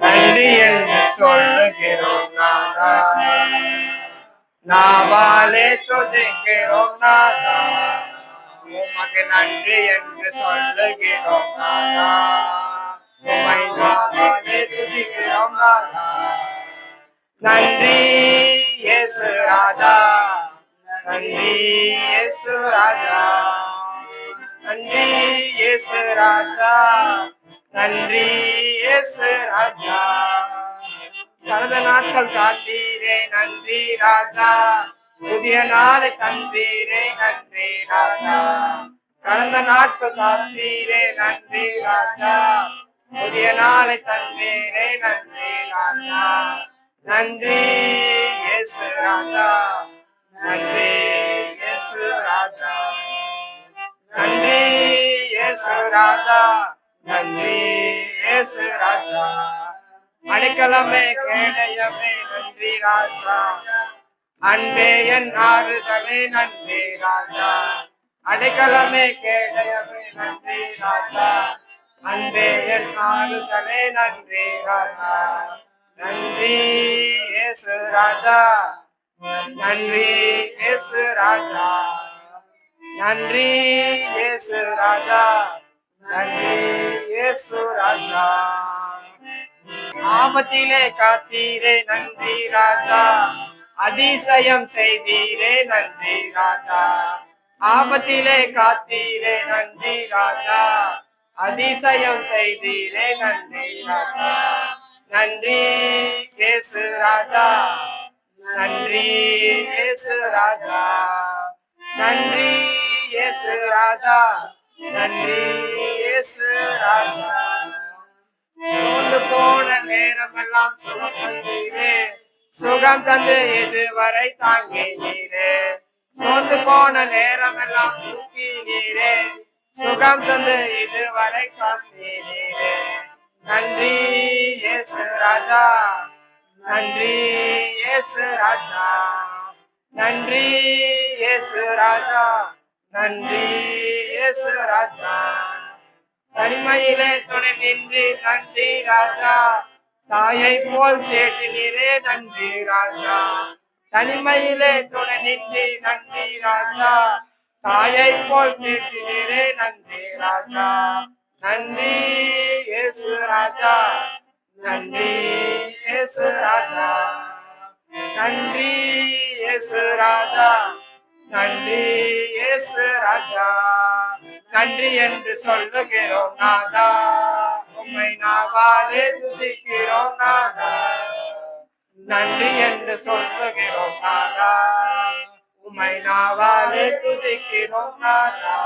நன்றி என்று சொல்லுகிறோம் நாதா நாவாலே துதிக்கிறோம் நாதா உமக்கு நன்றி என்று சொல்லுகிறோம் நாதா உமை நாவாலே துதிக்கிறோம் நாதா நன்றி இயேசு ராஜா. நன்றி இயேசு ராஜா. நன்றி இயேசு ராஜா. நன்றி இயேசு ராஜா. கடந்த நாட்கள் காத்தீரே நன்றி ராஜா. புதிய நாளை தந்தீரே நன்றி ராஜா. கடந்த நாட்கள் காத்தீரே நன்றி ராஜா. புதிய நாளை தந்தீரே நன்றி ராஜா. நன்றி இயேசு ராஜா. நன்றி இயேசு ராஜா. ராஜா. நன்றி இயேசு ராஜா. அடைக்கலமே கேடயமே நன்றி ராஜா. அன்பே என் ஆறுதலே நன்றி ராஜா. அடைக்கலமே கேடயமே நன்றி ராஜா. அன்பே என் ஆறுதலே நன்றி ராஜா. நன்றி ஏசு ராஜா. நன்றி ஏசு ராஜா. நன்றி இயேசு ராஜா. நன்றி இயேசு ராஜா. ஆபத்திலே காத்தீரே நன்றி ராஜா. அதிசயம் செய்தீரே நன்றி ராஜா. ஆபத்திலே காத்தீரே நன்றி ராஜா. அதிசயம் செய்தீரே நன்றி ராஜா. நன்றி கேசு ராஜா. நன்றி கேசு ராஜா. நன்றி. இயேசு ராஜா. நன்றி இயேசு ராஜா. சோர்ந்து போன நேரமெல்லாம் சுகம் தந்தீரே சுகம் தந்து இதுவரை தாங்கி நீரே. சோர்ந்து போன நேரமெல்லாம் தூக்கி நீரே. சுகம் தந்து இதுவரை காத்தி நீரே. நன்றி இயேசு ராஜா. நன்றி இயேசு ராஜா. நன்றி இயேசு ராஜா. நன்றி இயேசு ராஜா. தனிமையிலே துணை நின்று நன்றி ராஜா. தாயை போல் தேடினீரே நன்றி ராஜா. தனிமையிலே துணை நின்று நன்றி ராஜா. தாயை போல் தேடினீரே நன்றி ராஜா. நன்றி இயேசு ராஜா. நன்றி இயேசு ராஜா. நன்றி இயேசு ராஜா. நன்றி இயேசு ராஜா. நன்றி என்று சொல்லுகிறோம் நாதா. உம்மை நாவாலே துதிக்கிறோம் நாதா. நன்றி என்று சொல்லுகிறோம் நாதா. உம்மை நாவாலே துதிக்கிறோம் நாதா.